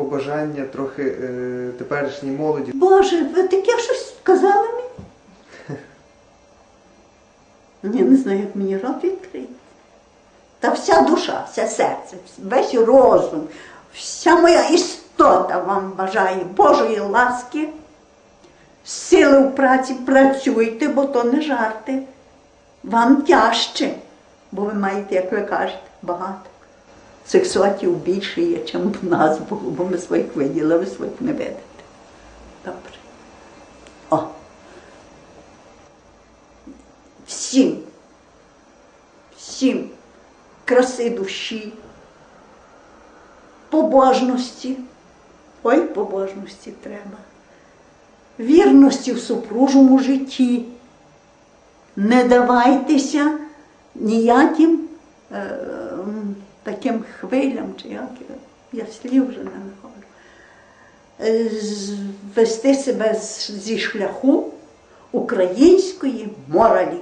побажання трохи е, теперішній молоді. Боже, ви таке щось сказали мені? Я не знаю, як мені рот відкрити. Та вся душа, все серце, весь розум, вся моя істота вам бажає Божої ласки, сили в праці, працюйте, бо то не жарти. Вам тяжче, бо ви маєте, як ви кажете, багато. Сексуатів більше є, ніж в нас було, бо ми своїх виділи, ви своїх не видите. Добре. О. Всім, всім краси душі, побожності. Ой, побожності треба. Вірності в супружому житті. Не давайтеся ніяким е, таким хвилям, чи як я, слів вже не знаходжу. Е, Вести себе зі шляху української моралі.